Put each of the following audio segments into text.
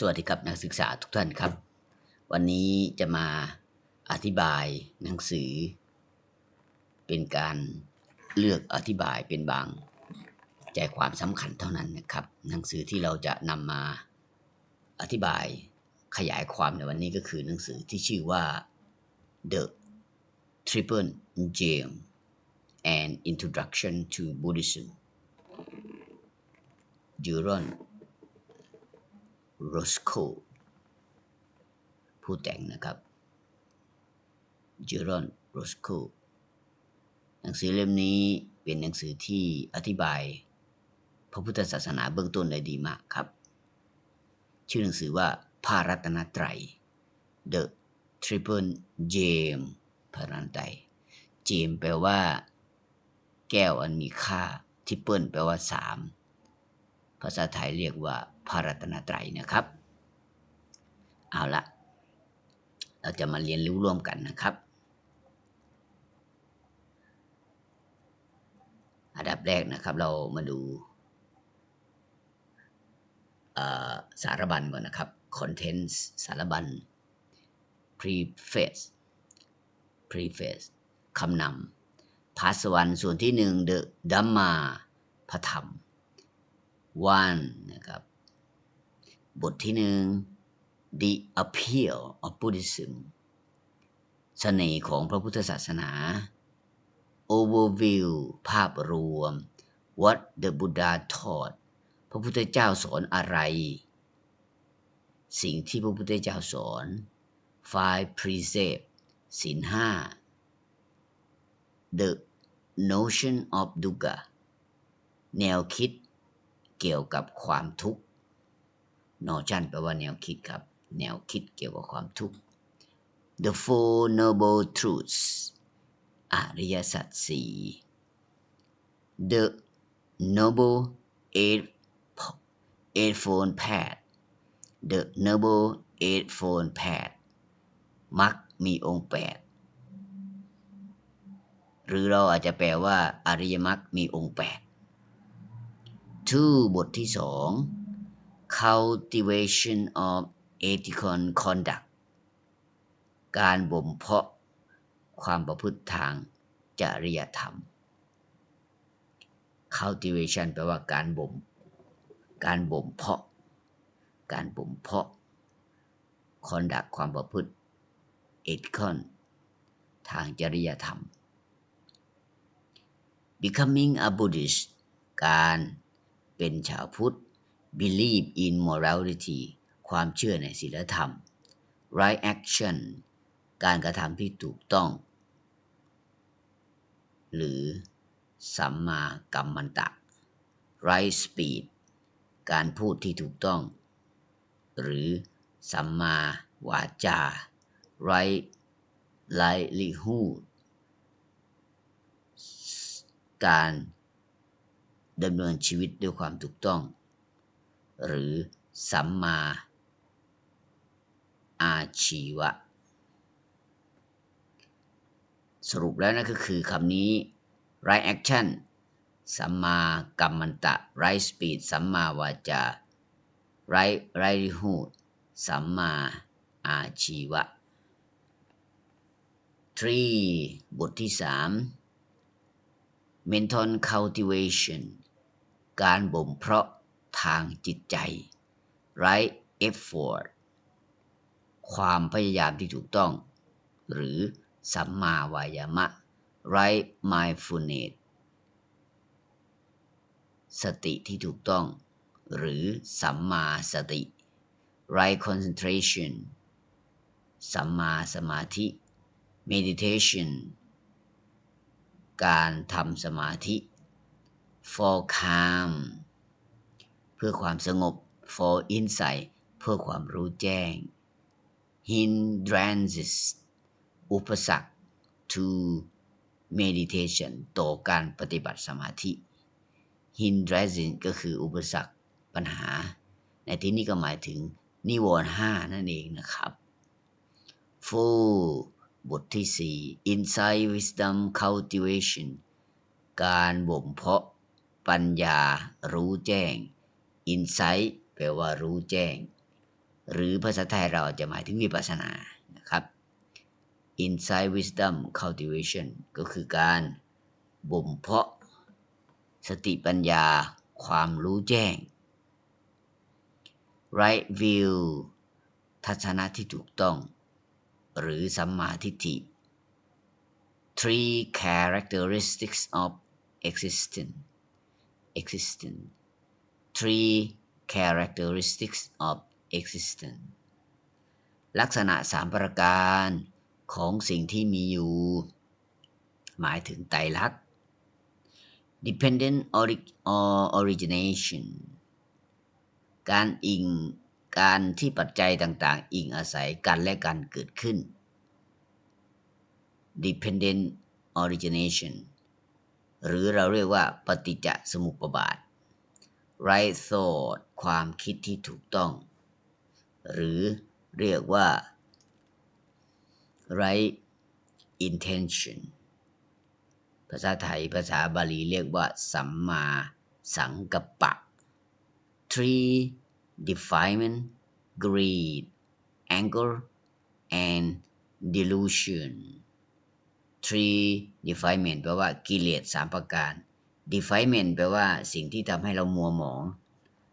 สวัสดีครับนักศึกษาทุกท่านครับ วันนี้จะมาอธิบายหนังสือ เป็นการเลือกอธิบายเป็นบางใจความสำคัญเท่านั้นนะครับ หนังสือที่เราจะนำมาอธิบายขยายความในวันนี้ก็คือหนังสือที่ชื่อว่า The Triple Gem and Introduction to Buddhism ยูรอน โรสโคผู้แต่งนะครับเจอรอนโรสโคหนังสือเล่มนี้เป็นหนังสือที่อธิบาย พระพุทธศาสนาเบื้องต้นได้ดีมากครับ ชื่อหนังสือว่าพารัตนตรัย The Triple Gem พารัตนตเจมแปลว่า แก้วอันมีค่าทิปเปิลแปลว่าสาม ภาษาไทยเรียกว่าพระรัตนตรัยนะครับ เอาละเราจะมาเรียนรู้ร่วมกันนะครับ อันดับแรกนะครับเรามาดูสารบัญก่อนนะครับ contents สารบัญ preface preface คำนำพาสวรรค์ส่วนที่หนึ่ง the Dhamma พระธรรม one นะครับ บทที่หนึ่ง The Appeal of Buddhism เสน่ห์ของพระพุทธศาสนา Overview ภาพรวม What the Buddha taught พระพุทธเจ้าสอนอะไร สิ่งที่พระพุทธเจ้าสอน Five Precept ศีลห้า The Notion of Dukkha แนวคิด เกี่ยวกับความทุกข์ notion แปลว่าแนวคิดครับ แนวคิดเกี่ยวกับความทุกข์ the four noble truths อริยสัจสี่ the noble eight eightfold path the noble eightfold path มักมีองค์แปดหรือเราอาจจะแปลว่า อริยมรรคมีองค์แปด two บทที่สอง cultivation of ethical conduct การบ่มเพาะความประพฤติทางจริยธรรม cultivation แปลว่าการบ่ม การบ่มเพาะ การบ่มเพาะ conduct ความประพฤติ ethical ทางจริยธรรม becoming a Buddhist การ เป็นชาวพุทธ believe in morality ความเชื่อในศีลธรรม right action การกระทำที่ถูกต้อง หรือสัมมากัมมันตะ right speed การพูดที่ถูกต้อง หรือสัมมาวาจา right livelihood การ ดำเนินชีวิตด้วยความถูกต้อง หรือสัมมา อาชีวะ สรุปแล้วนั่นก็คือคำนี้ right action สัมมากัมมันตะ right speed สัมมาวาจา right livelihood สัมมาอาชีวะ 3. บทที่ 3 mental cultivation การบ่มเพาะทางจิตใจ right effort ความพยายามที่ถูกต้อง หรือสัมมาวายามะ right mindfulness สติที่ถูกต้อง หรือสัมมาสติ right concentration สัมมาสมาธิ meditation การทำสมาธิ for calm เพื่อความสงบ for insight เพื่อความรู้แจ้ง hindrances อุปสรรค to meditation ต่อการปฏิบัติสมาธิ hindrances ก็คืออุปสรรคปัญหา ในที่นี้ก็หมายถึงนิวรณ์ห้านั่นเองนะครับ full บทที่ 4 insight wisdom cultivation การบ่มเพาะ ปัญญารู้แจ้ง insight แปลว่ารู้แจ้ง หรือภาษาไทยเราจจะหมายถึงวิปัสสนานะครับ insight wisdom cultivation ก็คือการบ่มเพาะ สติปัญญาความรู้แจ้ง right view ทัศนะที่ถูกต้อง หรือสัมมาทิฏฐิ three characteristics of existence existence three characteristics of existence ลักษณะสามประการของสิ่งที่มีอยู่ หมายถึงไตรลักษณ์ dependent ori- or origination การอิงการที่ปัจจัยต่างๆ อิงอาศัยกันและการเกิดขึ้น dependent origination หรือเราเรียกว่าปฏิจจสมุปบาท right thought ความคิดที่ถูกต้อง หรือเรียกว่า right intention ภาษาไทยภาษาบาลีเรียกว่า สัมมาสังกัปปะ three defilement greed anger and delusion three defilement แปลว่ากิเลสสามประการ defilement แปลว่าสิ่งที่ทำให้เรามัวหมอง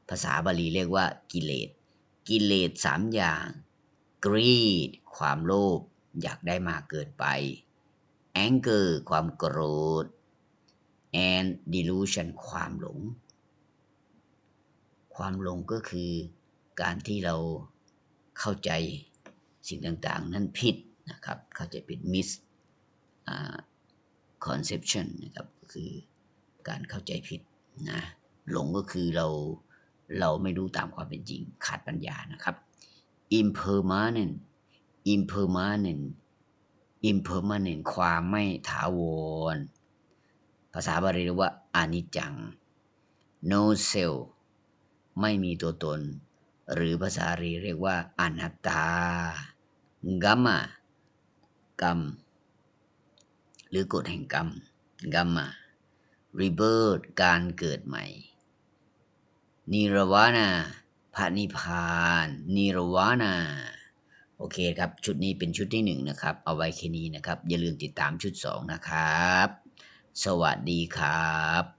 ภาษาบาลีเรียกว่ากิเลส กิเลสสามอย่าง greed ความโลภอยากได้มากเกินไป anger ความโกรธ and delusion ความหลง ความหลงก็คือการที่เราเข้าใจสิ่งต่างๆ นั้นผิดนะครับ เข้าใจผิด mis conception นะครับก็คือการเข้าใจผิดนะหลงก็คือเราเราไม่รู้ตามความเป็นจริงขาดปัญญานะครับ impermanent impermanent impermanent ความไม่ถาวร ภาษาบาลีเรียกว่าอนิจจัง no self ไม่มีตัวตน หรือภาษารีเรียกว่าอนัตตากัมมกรรม รือกฎแห่งกรรมกัมมะ rebirth การเกิดใหม่ นิรวานาพระนิพพาน นิรวานาโอเคครับ ชุดนี้เป็นชุดที่หนึ่งนะครับ เอาไว้แค่นี้นะครับ อย่าลืมติดตามชุดสองนะครับ สวัสดีครับ